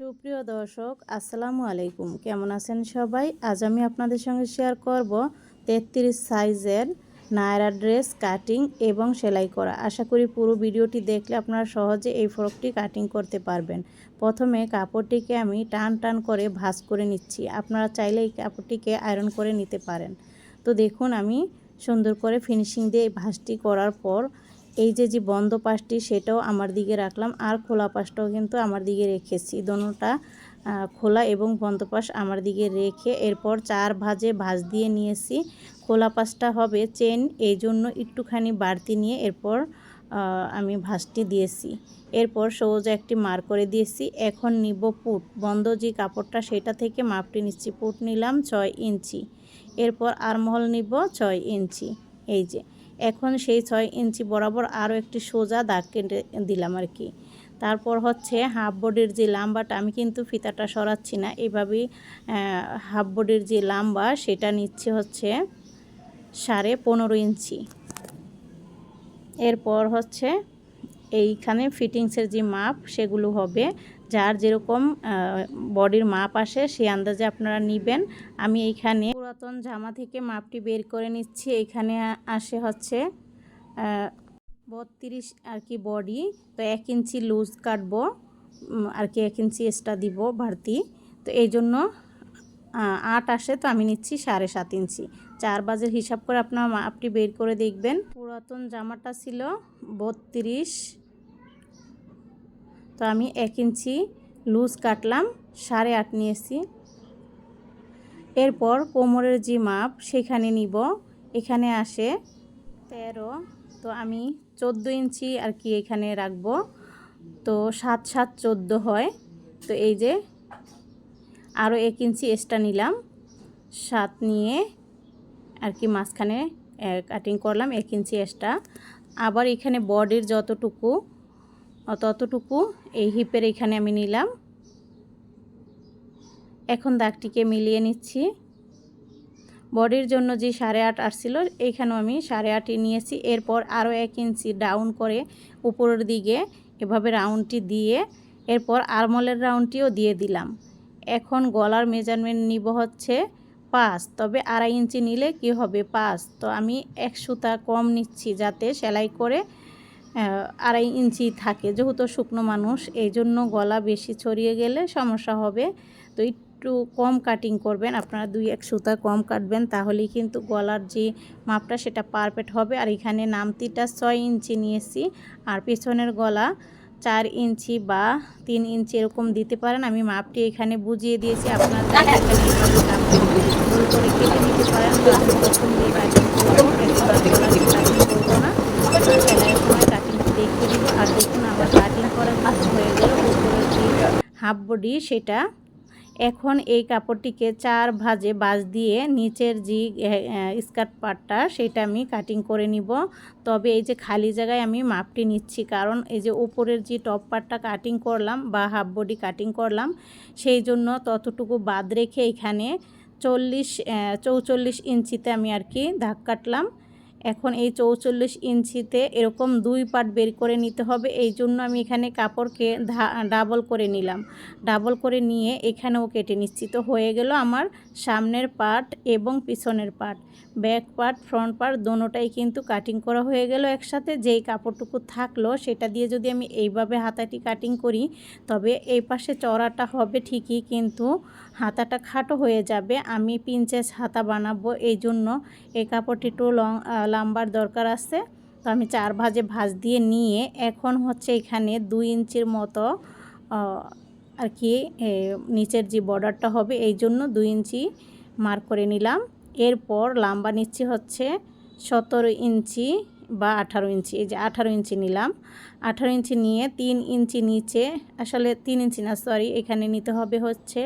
সুপ্রিয় দর্শক, আসসালামু আলাইকুম। কেমন আছেন সবাই? আজ আমি আপনাদের সঙ্গে শেয়ার করব তেত্রিশ সাইজের নায়রা ড্রেস কাটিং এবং সেলাই করা। আশা করি পুরো ভিডিওটি দেখলে আপনারা সহজে এই ফ্রকটি কাটিং করতে পারবেন। প্রথমে কাপড়টিকে আমি টান টান করে ভাঁজ করে নিচ্ছি। আপনারা চাইলে এই কাপড়টিকে আয়রন করে নিতে পারেন। তো দেখুন, আমি সুন্দর করে ফিনিশিং দিয়ে এই ভাঁজটি করার পর এই যে যে বন্ধ পাশটি, সেটাও আমার দিকে রাখলাম। আর খোলা পাশটাও কিন্তু আমার দিকে রেখেছি। দোনোটা খোলা এবং বন্ধ পাশ আমার দিকে রেখে এরপর চার ভাজে ভাজ দিয়ে নিয়েছি। খোলা পাশটা হবে চেন এই জন্য একটুখানি বাড়তি নিয়ে এরপর আমি ভাঁজটি দিয়েছি। এরপর সহজ একটি মার করে দিয়েছি। এখন নিব পুট। বন্ধ যে কাপড়টা, সেটা থেকে মাপটি নিচ্ছি পুট নিলাম, ছয় ইঞ্চি। এরপর আরমহল নিব, ছয় ইঞ্চি। এই যে, এখন সেই ছয় ইঞ্চি বরাবর আরও একটি সোজা দাগ কেটে দিলাম আর কি। তারপর হচ্ছে হাফ বডির যে লাম্বাটা, আমি কিন্তু ফিতাটা সরাচ্ছি না, এভাবেই হাফ বডির যে লাম্বা, সেটা নিচ্ছে হচ্ছে সাড়ে পনেরো ইঞ্চি। এরপর হচ্ছে এইখানে ফিটিংসের যে মাপ, সেগুলো হবে যার যেরকম বডির মাপ আসে সেই আন্দাজে আপনারা নেবেন। আমি এইখানে পুরাতন জামা থেকে মাপটি বের করে নিচ্ছি। এখানে আসে হচ্ছে বত্রিশ আর কি বডি, তো এক ইঞ্চি লুজ কাটবো আর কি এক ইঞ্চি এক্সট্রা দিব বাড়তি। তো এই জন্য আট আসে, তো আমি নিচ্ছি সাড়ে সাত ইঞ্চি। চার বাজের হিসাব করে আপনার মাপটি বের করে দেখবেন। পুরাতন জামাটা ছিল বত্রিশ তো আমি এক ইঞ্চি লুজ কাটলাম, সাড়ে আট নিয়েছি। এরপর কোমরের যে মাপ, সেখানে নিব। এখানে আসে তেরো, তো আমি চোদ্দ ইঞ্চি আর কি এখানে রাখব। তো সাত সাত চোদ্দ হয়। তো এই যে আরও এক ইঞ্চি এক্সট্রা নিলাম। সাত নিয়ে আর কি মাঝখানে কাটিং করলাম, এক ইঞ্চি এক্সট্রা। আবার এখানে বডির যতটুকু ততটুকু এই হিপের এখানে আমি নিলাম। এখন দাগটিকে মিলিয়ে নিচ্ছি। বডির জন্য যে সাড়ে আট আসছিল, এইখানেও আমি সাড়ে আটই নিয়েছি। এরপর আরও এক ইঞ্চি ডাউন করে উপরের দিকে এভাবে রাউন্ডটি দিয়ে এরপর আরমলের রাউন্ডটিও দিয়ে দিলাম। এখন গলার মেজারমেন্ট নিব হচ্ছে পাঁচ, তবে আড়াই ইঞ্চি নিলে কি হবে? পাঁচ। তো আমি এক সুতা কম নিচ্ছি যাতে সেলাই করে আড়াই ইঞ্চি থাকে। যেহেতু শুকনো মানুষ এই জন্য গলা বেশি ছড়িয়ে গেলে সমস্যা হবে। তো একটু কম কাটিং করবেন আপনারা দুই এক সুতা কম কাটবেন তাহলেই কিন্তু গলার যে মাপটা সেটা পারফেক্ট হবে। আর এখানে নামতিটা ছয় ইঞ্চি নিয়েছি আর পেছনের গলা চার ইঞ্চি বা তিন ইঞ্চি এরকম দিতে পারেন। আমি মাপটি এখানে বুঝিয়ে দিয়েছি আপনারা করে কেটে নিতে পারেন তো আমি প্রথম দিয়ে কাটিং করব এখন আর গলা দিয়ে কাটিং করব না সেলাইয়ের সময় কাটিংটি দেখিয়ে দিব আর দেখুন আমার কাটিং করা কাজ হয়ে গেল উপরের যে বডি সেটা। এখন এই কাপড়টিকে চার ভাজে বাজ দিয়ে নিচের যে স্কার্ট পার্টটা সেটা আমি কাটিং করে নিব। তবে এই যে খালি জায়গায় আমি মাপটি নিচ্ছি, কারণ এই যে উপরের যে টপ পার্টটা কাটিং করলাম বা হাফ বডি কাটিং করলাম, সেই জন্য ততটুকু বাদ রেখে এখানে চল্লিশ চৌচল্লিশ ইঞ্চিতে আমি আর কি দাগ কাটলাম। এখন এই চৌচল্লিশ ইঞ্চিতে এরকম দুই পার্ট বের করে নিতে হবে। এই জন্য আমি এখানে কাপড়কে ডাবল করে নিলাম। ডাবল করে নিয়ে এখানেও কেটে নিচ্ছি তো হয়ে গেল আমার সামনের পার্ট এবং পিছনের part back part front part দোনোটাই কিন্তু কাটিং করা হয়ে গেল একসাথে। যেই কাপড়টুকু থাকল সেটা দিয়ে যদি আমি এইভাবে হাতাটি কাটিং করি, তবে এই পাশে চড়াটা হবে ঠিকই, কিন্তু হাতাটা খাটো হয়ে যাবে। আমি পিঞ্চেস হাতা বানাবো। এই জন্য এই কাপড়টি একটু লং লাম্বার দরকার আছে। তো আমি চার ভাজে ভাজ দিয়ে নিয়ে এখন হচ্ছে এখানে দুই ইঞ্চির মতো আর কি নিচের যে বর্ডারটা হবে এই জন্য দুই ইঞ্চি মার্ক করে নিলাম। এরপর লাম্বা নিচ্ছি হচ্ছে সতেরো ইঞ্চি বা আঠারো ইঞ্চি, এই যে আঠারো ইঞ্চি নিলাম। আঠারো ইঞ্চি নিয়ে তিন ইঞ্চি নিচে, আসলে তিন ইঞ্চি না সরি এখানে নিতে হবে হচ্ছে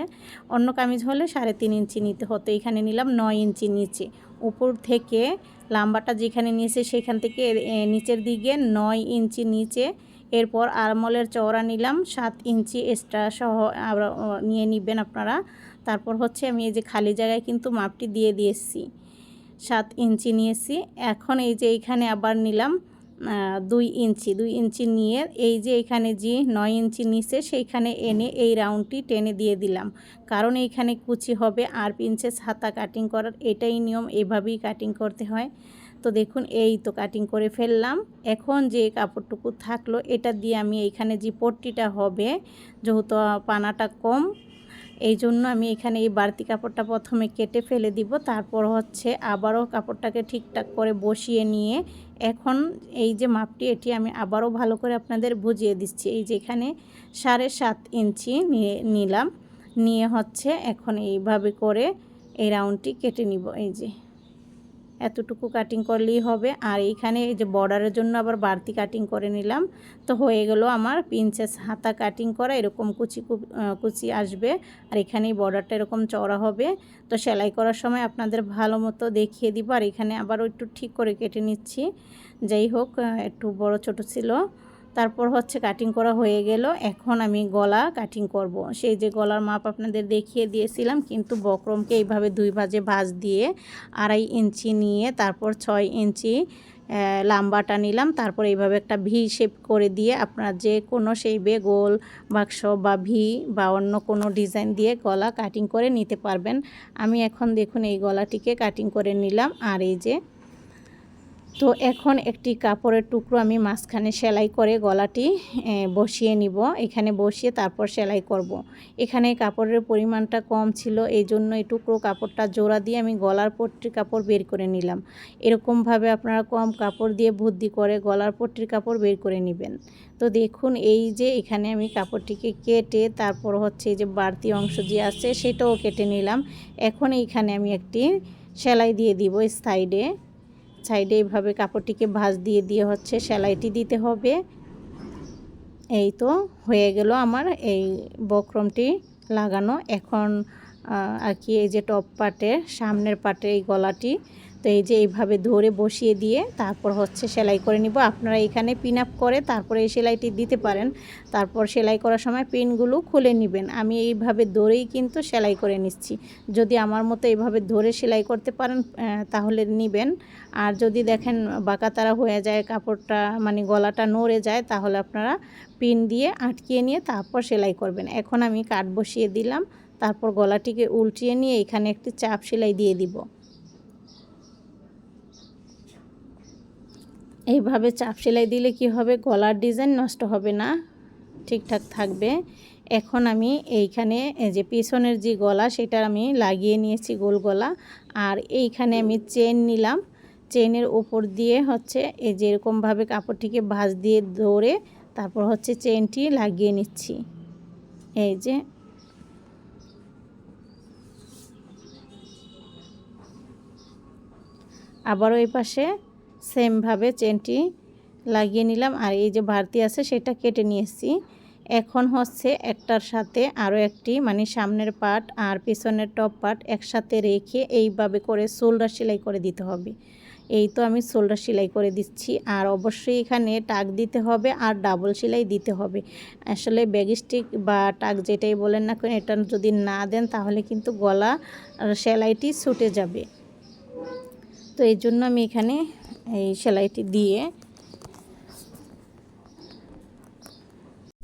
অন্য কামিজ হলে সাড়ে তিন ইঞ্চি নিতে হতো। এখানে নিলাম নয় ইঞ্চি নিচে। উপর থেকে লাম্বাটা যেখানে নিয়েছে সেখান থেকে নিচের দিকে নয় ইঞ্চি নিচে। এরপর আরমলের চওড়া নিলাম, সাত ইঞ্চি এক্সট্রা সহ নিয়ে নেবেন আপনারা। তারপর হচ্ছে আমি এই যে খালি জায়গায় কিন্তু মাপটি দিয়ে দিয়েছি, সাত ইঞ্চি নিয়েছি। এখন এই যে এইখানে আবার নিলাম দুই ইঞ্চি দুই ইঞ্চি নিয়ে এই যে এখানে যে নয় ইঞ্চি নিচে সেইখানে এনে এই রাউন্ডটি টেনে দিয়ে দিলাম। কারণ এইখানে কুচি হবে আর পিঞ্চেস হাতা কাটিং করার এটাই নিয়ম, এভাবেই কাটিং করতে হয়। তো দেখুন, এই তো কাটিং করে ফেললাম। এখন যে কাপড়টুকু থাকল, এটা দিয়ে আমি এইখানে যে পট্টিটা হবে, যেহেতু পানাটা কম এই জন্য আমি এখানে এই বাড়তি কাপড়টা প্রথমে কেটে ফেলে দিব। তারপর হচ্ছে আবারও কাপড়টাকে ঠিকঠাক করে বসিয়ে নিয়ে এখন এই যে মাপটি, এটি আমি আবারও ভালো করে আপনাদের বুঝিয়ে দিচ্ছি। এই যে এখানে সাড়ে সাত ইঞ্চি নিয়ে নিলাম। নিয়ে হচ্ছে এখন এইভাবে করে এই রাউন্ডটি কেটে নিব। এই যে এতটুকু কাটিং করলেই হবে। আর এইখানে এই যে বর্ডারের জন্য আবার বাড়তি কাটিং করে নিলাম। তো হয়ে গেল আমার পিঞ্চেস হাতা কাটিং করা, এরকম কুচি কুচি আসবে। আর এখানে বর্ডারটা এরকম চওড়া হবে। তো সেলাই করার সময় আপনাদের ভালো মতো দেখিয়ে দিব। আর এখানে আবার একটু ঠিক করে কেটে নিচ্ছি। যাই হোক একটু বড় ছোট ছিল। তারপর হচ্ছে কাটিং করা হয়ে গেল। এখন আমি গলা কাটিং করব। সেই যে গলার মাপ আপনাদের দেখিয়ে দিয়েছিলাম, কিন্তু বক্রমকে এইভাবে দুই ভাজে ভাজ দিয়ে আড়াই ইঞ্চি নিয়ে তারপর ছয় ইঞ্চি লাম্বাটা নিলাম। তারপর এইভাবে একটা ভি শেপ করে দিয়ে আপনার যে কোনো শেপে গোল বাক্স বা ভি বা অন্য কোনো ডিজাইন দিয়ে গলা কাটিং করে নিতে পারবেন। আমি এখন দেখুন এই গলাটিকে কাটিং করে নিলাম। আর এই যে তো এখন একটি কাপড়ের টুকরো আমি মাঝখানে সেলাই করে গলাটি বসিয়ে নিব। এখানে বসিয়ে তারপর সেলাই করব। এখানে কাপড়ের পরিমাণটা কম ছিল এই জন্য এই টুকরো কাপড়টা জোড়া দিয়ে আমি গলার পট্টির কাপড় বের করে নিলাম। এরকমভাবে আপনারা কম কাপড় দিয়ে বুদ্ধি করে গলার পট্টির কাপড় বের করে নেবেন। তো দেখুন, এই যে এখানে আমি কাপড়টিকে কেটে তারপর হচ্ছে এই যে বাড়তি অংশ যে আছে সেটাও কেটে নিলাম। এখন এইখানে আমি একটি সেলাই দিয়ে দিব সাইডে সাইডে এইভাবে কাপড়টিকে ভাঁজ দিয়ে দিয়ে হচ্ছে সেলাইটি দিতে হবে। এই তো হয়ে গেল আমার এই বক্রমটি লাগানো। এখন আর কি এই যে টপ পার্টের সামনের পার্টে এই গলাটি তো এই যে এইভাবে ধরে বসিয়ে দিয়ে তারপর হচ্ছে সেলাই করে নিব। আপনারা এখানে পিন আপ করে তারপরে এই সেলাইটি দিতে পারেন। তারপর সেলাই করার সময় পিনগুলো খুলে নেবেন। আমি এইভাবে ধরেই কিন্তু সেলাই করে নিচ্ছি। যদি আমার মতো এইভাবে ধরে সেলাই করতে পারেন তাহলে নেবেন। আর যদি দেখেন বাঁকাতারা হয়ে যায়, কাপড়টা মানে গলাটা নড়ে যায়, তাহলে আপনারা পিন দিয়ে আটকিয়ে নিয়ে তারপর সেলাই করবেন। এখন আমি কাঠ বসিয়ে দিলাম। তারপর গলাটিকে উল্টিয়ে নিয়ে এখানে একটি চাপ সেলাই দিয়ে দিব। এইভাবে চাপ সেলাই দিলে কি হবে? গলার ডিজাইন নষ্ট হবে না। ঠিকঠাক থাকবে। এখন আমি এইখানে এই যে পিছনের যে গলা, সেটা আমি লাগিয়ে নিয়েছি গোল গলা। আর এইখানে আমি চেন নিলাম। চেনের উপর দিয়ে হচ্ছে এই যে এরকমভাবে কাপড়টিকে ভাঁজ দিয়ে ধরে তারপর হচ্ছে চেনটি লাগিয়ে নিচ্ছি। এই যে। আবারও এই পাশে সেমভাবে চেনটি লাগিয়ে নিলাম। আর এই যে ভারতি আছে সেটা কেটে নিয়েছি এখন হচ্ছে একটার সাথে আরও একটি মানে সামনের পাট আর পিছনের টপ পাট একসাথে রেখে এইভাবে করে শোল্ডার সেলাই করে দিতে হবে। এই তো আমি শোল্ডার সেলাই করে দিচ্ছি। আর অবশ্যই এখানে টাক দিতে হবে আর ডাবল সেলাই দিতে হবে। আসলে ব্যাগস্টিক বা টাক যেটাই বলেন না কেন, এটা যদি না দেন তাহলে কিন্তু গলা সেলাইটি ছুটে যাবে। তো এই জন্য আমি এখানে এই সেলাইটি দিয়ে।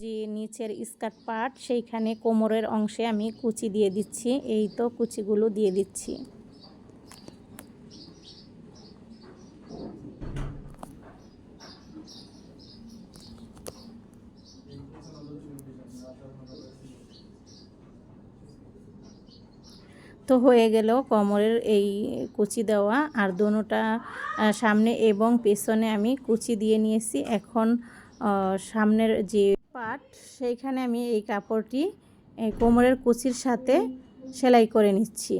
যে নিচের স্কার্ট পার্ট, সেইখানে কোমরের অংশে আমি কুচি দিয়ে দিচ্ছি। এই তো কুচিগুলো দিয়ে দিচ্ছি। তো হয়ে গেল কোমরের এই কুচি দেওয়া। আর দোনোটা সামনে এবং পেছনে আমি কুচি দিয়ে নিয়েছি। এখন সামনের যে পাট সেইখানে আমি এই কাপড়টি কোমরের কুচির সাথে সেলাই করে নিচ্ছি।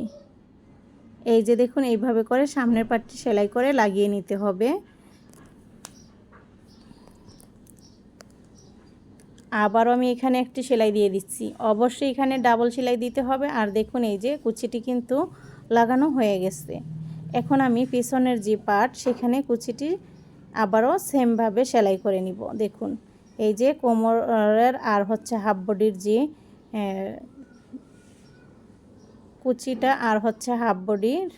এই যে দেখুন, এইভাবে করে সামনের পাটটি সেলাই করে লাগিয়ে নিতে হবে। আবারও আমি এখানে একটি সেলাই দিয়ে দিচ্ছি। অবশ্যই এখানে ডাবল সেলাই দিতে হবে। আর দেখুন এই যে কুচিটি কিন্তু লাগানো হয়ে গেছে। এখন আমি পিছনের যে পার্ট সেখানে কুচিটি আবারও সেমভাবে সেলাই করে নিব। দেখুন, এই যে কোমরের আর হচ্ছে হাফ বডির যে কুচিটা আর হচ্ছে হাফ বডির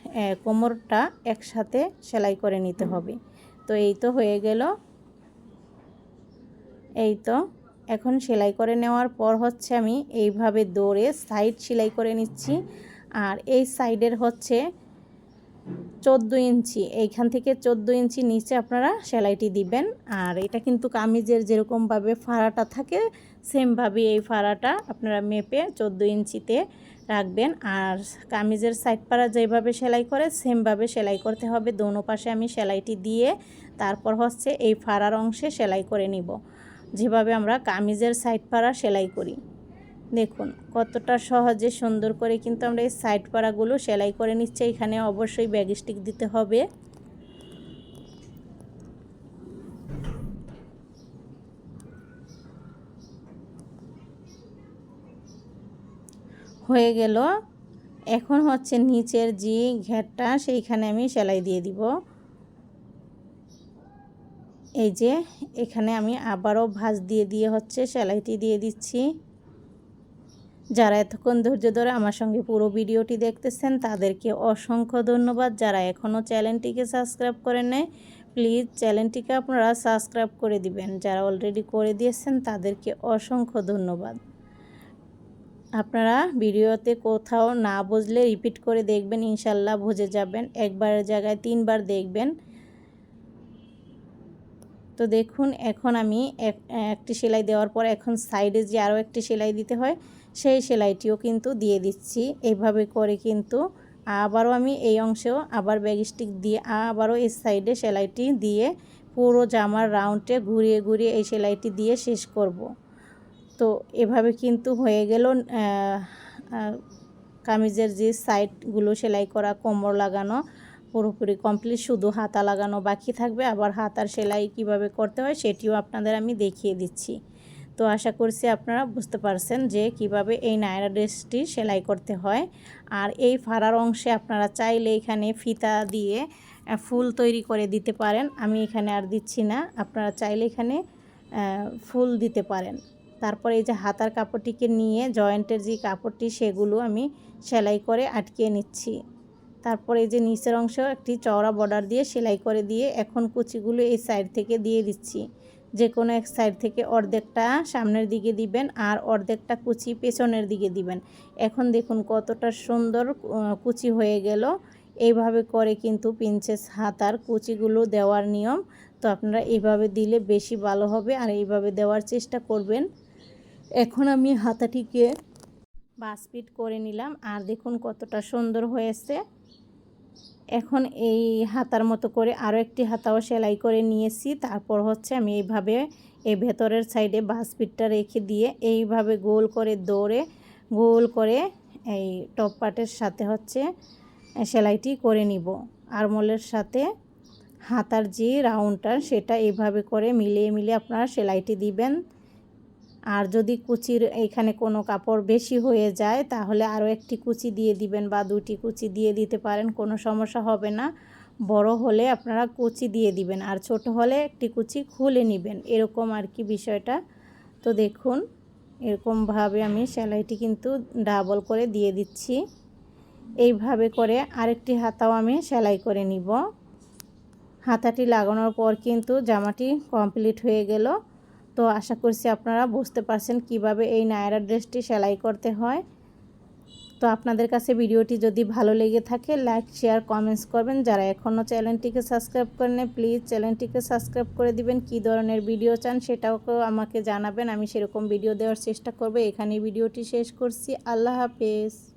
কোমরটা একসাথে সেলাই করে নিতে হবে। তো এই তো হয়ে গেল। এই তো এখন সেলাই করে নেওয়ার পর হচ্ছে আমি এইভাবে দৌড়ে সাইড সেলাই করে নিচ্ছি। আর এই সাইডের হচ্ছে চোদ্দ ইঞ্চি, এইখান থেকে চোদ্দ ইঞ্চি নিচে আপনারা সেলাইটি দিবেন। আর এটা কিন্তু কামিজের যেরকমভাবে ফাড়াটা থাকে সেমভাবে এই ফাড়াটা আপনারা মেপে চোদ্দ ইঞ্চিতে রাখবেন। আর কামিজের সাইড পাড়া যেভাবে সেলাই করে, সেমভাবে সেলাই করতে হবে। দোনো পাশে আমি সেলাইটি দিয়ে তারপর হচ্ছে এই ফাড়ার অংশে সেলাই করে নিব। যেভাবে আমরা কামিজের সাইড পাড়া সেলাই করি। দেখুন, কতটা সহজে সুন্দর করে কিন্তু আমরা এই সাইড পাড়াগুলো সেলাই করে নিচ্ছি। এখানে অবশ্যই ব্যাগ স্টিক দিতে হবে। হয়ে গেল। এখন হচ্ছে নিচের যে ঘেরটা, সেইখানে আমি সেলাই দিয়ে দিব। এই যে এখানে আমি আবারও ভাঁজ দিয়ে দিয়ে হচ্ছে সেলাইটি দিয়ে দিচ্ছি। যারা এতক্ষণ ধৈর্য ধরে আমার সঙ্গে পুরো ভিডিওটি দেখতেছেন, তাদেরকে অসংখ্য ধন্যবাদ। যারা এখনও চ্যানেলটিকে সাবস্ক্রাইব করেন নাই, প্লিজ চ্যানেলটিকে আপনারা সাবস্ক্রাইব করে দিবেন। যারা অলরেডি করে দিয়েছেন, তাদেরকে অসংখ্য ধন্যবাদ। আপনারা ভিডিওতে কোথাও না বুঝলে রিপিট করে দেখবেন, ইনশাল্লাহ বুঝে যাবেন। একবারের জায়গায় তিনবার দেখবেন। তো দেখুন, এখন আমি একটি সেলাই দেওয়ার পর এখন সাইডে যে আরও একটি সেলাই দিতে হয়, সেই সেলাইটিও কিন্তু দিয়ে দিচ্ছি এইভাবে করে কিন্তু আবারও আমি এই অংশেও আবার ব্যাগস্টিক দিয়ে আবারও এই সাইডে সেলাইটি দিয়ে পুরো জামার রাউন্ডে ঘুরিয়ে ঘুরিয়ে এই সেলাইটি দিয়ে শেষ করব। তো এভাবে কিন্তু হয়ে গেল কামিজের যে সাইডগুলো সেলাই করা, কোমর লাগানো পুরোপুরি কমপ্লিট শুধু হাতা লাগানো বাকি থাকবে। আবার হাতার সেলাই কীভাবে করতে হয় সেটিও আপনাদের আমি দেখিয়ে দিচ্ছি। তো আশা করছি আপনারা বুঝতে পারছেন যে কীভাবে এই নায়রা ড্রেসটি সেলাই করতে হয়। আর এই ফাড়ার অংশে আপনারা চাইলে এখানে ফিতা দিয়ে ফুল তৈরি করে দিতে পারেন। আমি এখানে আর দিচ্ছি না। আপনারা চাইলে এখানে ফুল দিতে পারেন। তারপরে এই যে হাতার কাপড়টিকে নিয়ে জয়েন্টের যে কাপড়টি, সেগুলো আমি সেলাই করে আটকিয়ে নিচ্ছি। তারপরে এই যে নিচের অংশ, একটি চওড়া বর্ডার দিয়ে সেলাই করে দিয়ে এখন কুচিগুলো এই সাইড থেকে দিয়ে দিচ্ছি। যে কোনো এক সাইড থেকে অর্ধেকটা সামনের দিকে দিবেন আর অর্ধেকটা কুচি পেছনের দিকে দিবেন। এখন দেখুন কতটা সুন্দর কুচি হয়ে গেল। এইভাবে করে কিন্তু প্রিন্সেস হাতার কুচিগুলো দেওয়ার নিয়ম। তো আপনারা এইভাবে দিলে বেশি ভালো হবে আর এইভাবে দেওয়ার চেষ্টা করবেন। এখন আমি হাতাটিকে বাসপিট করে নিলাম। আর দেখুন কতটা সুন্দর হয়েছে। এখন এই হাতার মতো করে আরও একটি হাতাও সেলাই করে নিয়েছি। তারপর হচ্ছে আমি এইভাবে এই ভেতরের সাইডে বাসপিটটা রেখে দিয়ে এইভাবে গোল করে দৌড়ে, গোল করে এই টপ পার্টের সাথে হচ্ছে সেলাইটি করে নিব। আরমোলের সাথে হাতার যে রাউন্ডটা সেটা এইভাবে করে মিলিয়ে মিলিয়ে আপনারা সেলাইটি দিবেন। আর যদি কুচির এখানে কোনো কাপড় বেশি হয়ে যায়, তাহলে আরও একটি কুচি দিয়ে দিবেন বা দুটি কুচি দিয়ে দিতে পারেন, কোনো সমস্যা হবে না। বড় হলে আপনারা কুচি দিয়ে দিবেন আর ছোট হলে একটি কুচি খুলে নেবেন। এরকম আর কি বিষয়টা। তো দেখুন, এরকমভাবে আমি সেলাইটি কিন্তু ডাবল করে দিয়ে দিচ্ছি। এইভাবে করে আরেকটি হাতাও আমি সেলাই করে নিব। হাতাটি লাগানোর পর কিন্তু জামাটি কমপ্লিট হয়ে গেল। তো আশা করছি আপনারা বুঝতে পারছেন কীভাবে এই নায়রা ড্রেসটি সেলাই করতে হয়। তো আপনাদের কাছে ভিডিওটি যদি ভালো লেগে থাকে, লাইক, শেয়ার, কমেন্টস করবেন। যারা এখনও চ্যানেলটিকে সাবস্ক্রাইব করেন প্লিজ চ্যানেলটিকে সাবস্ক্রাইব করে দিবেন। কি ধরনের ভিডিও চান সেটাও আমাকে জানাবেন। আমি সেরকম ভিডিও দেওয়ার চেষ্টা করব। এখানে ভিডিওটি শেষ করছি। আল্লাহ হাফেজ।